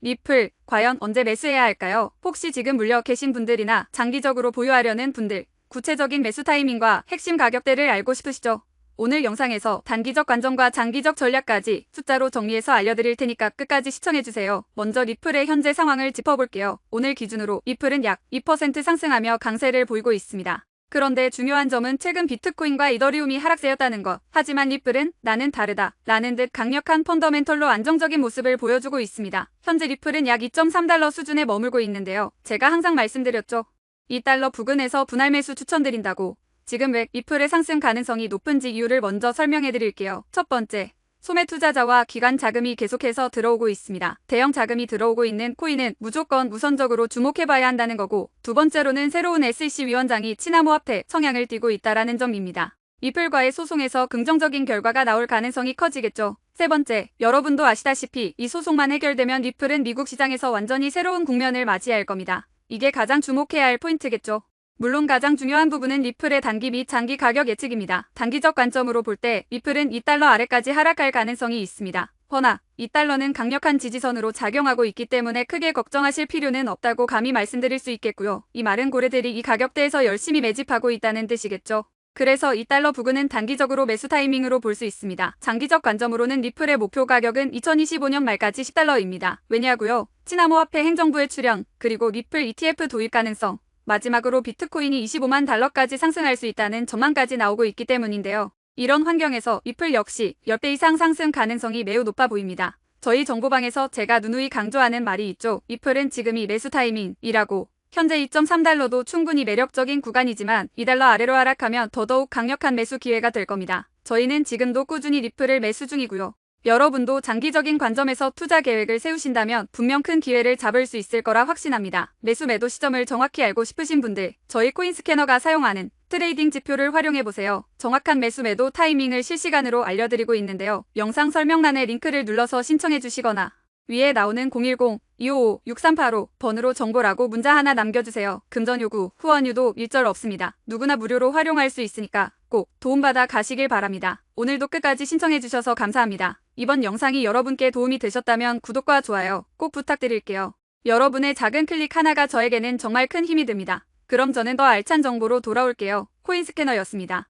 리플, 과연 언제 매수해야 할까요? 혹시 지금 물려 계신 분들이나 장기적으로 보유하려는 분들, 구체적인 매수 타이밍과 핵심 가격대를 알고 싶으시죠? 오늘 영상에서 단기적 관점과 장기적 전략까지 숫자로 정리해서 알려드릴 테니까 끝까지 시청해주세요. 먼저 리플의 현재 상황을 짚어볼게요. 오늘 기준으로 리플은 약 2% 상승하며 강세를 보이고 있습니다. 그런데 중요한 점은 최근 비트코인과 이더리움이 하락세였다는 것. 하지만 리플은 나는 다르다. 라는 듯 강력한 펀더멘털로 안정적인 모습을 보여주고 있습니다. 현재 리플은 약 2.3달러 수준에 머물고 있는데요. 제가 항상 말씀드렸죠. 2달러 부근에서 분할 매수 추천드린다고. 지금 왜 리플의 상승 가능성이 높은지 이유를 먼저 설명해 드릴게요. 첫 번째, 소매 투자자와 기관 자금이 계속해서 들어오고 있습니다. 대형 자금이 들어오고 있는 코인은 무조건 우선적으로 주목해봐야 한다는 거고 두 번째로는 새로운 SEC 위원장이 치나모합태 성향을 띠고 있다라는 점입니다. 리플과의 소송에서 긍정적인 결과가 나올 가능성이 커지겠죠. 세 번째, 여러분도 아시다시피 이 소송만 해결되면 리플은 미국 시장에서 완전히 새로운 국면을 맞이할 겁니다. 이게 가장 주목해야 할 포인트겠죠. 물론 가장 중요한 부분은 리플의 단기 및 장기 가격 예측입니다. 단기적 관점으로 볼 때 리플은 2달러 아래까지 하락할 가능성이 있습니다. 허나 2달러는 강력한 지지선으로 작용하고 있기 때문에 크게 걱정하실 필요는 없다고 감히 말씀드릴 수 있겠고요. 이 많은 고래들이 이 가격대에서 열심히 매집하고 있다는 뜻이겠죠. 그래서 2달러 부근은 단기적으로 매수 타이밍으로 볼 수 있습니다. 장기적 관점으로는 리플의 목표 가격은 2025년 말까지 10달러입니다. 왜냐고요? 치나모 화폐 행정부의 출현, 그리고 리플 ETF 도입 가능성, 마지막으로 비트코인이 25만 달러까지 상승할 수 있다는 전망까지 나오고 있기 때문인데요. 이런 환경에서 리플 역시 10배 이상 상승 가능성이 매우 높아 보입니다. 저희 정보방에서 제가 누누이 강조하는 말이 있죠. 리플은 지금이 매수 타이밍이라고. 현재 2.3달러도 충분히 매력적인 구간이지만 2달러 아래로 하락하면 더더욱 강력한 매수 기회가 될 겁니다. 저희는 지금도 꾸준히 리플을 매수 중이고요. 여러분도 장기적인 관점에서 투자 계획을 세우신다면 분명 큰 기회를 잡을 수 있을 거라 확신합니다. 매수 매도 시점을 정확히 알고 싶으신 분들, 저희 코인 스캐너가 사용하는 트레이딩 지표를 활용해보세요. 정확한 매수 매도 타이밍을 실시간으로 알려드리고 있는데요. 영상 설명란에 링크를 눌러서 신청해주시거나 위에 나오는 010-255-6385 번으로 정보라고 문자 하나 남겨주세요. 금전 요구, 후원 유도 일절 없습니다. 누구나 무료로 활용할 수 있으니까 꼭 도움받아 가시길 바랍니다. 오늘도 끝까지 신청해주셔서 감사합니다. 이번 영상이 여러분께 도움이 되셨다면 구독과 좋아요 꼭 부탁드릴게요. 여러분의 작은 클릭 하나가 저에게는 정말 큰 힘이 됩니다. 그럼 저는 더 알찬 정보로 돌아올게요. 코인스캐너였습니다.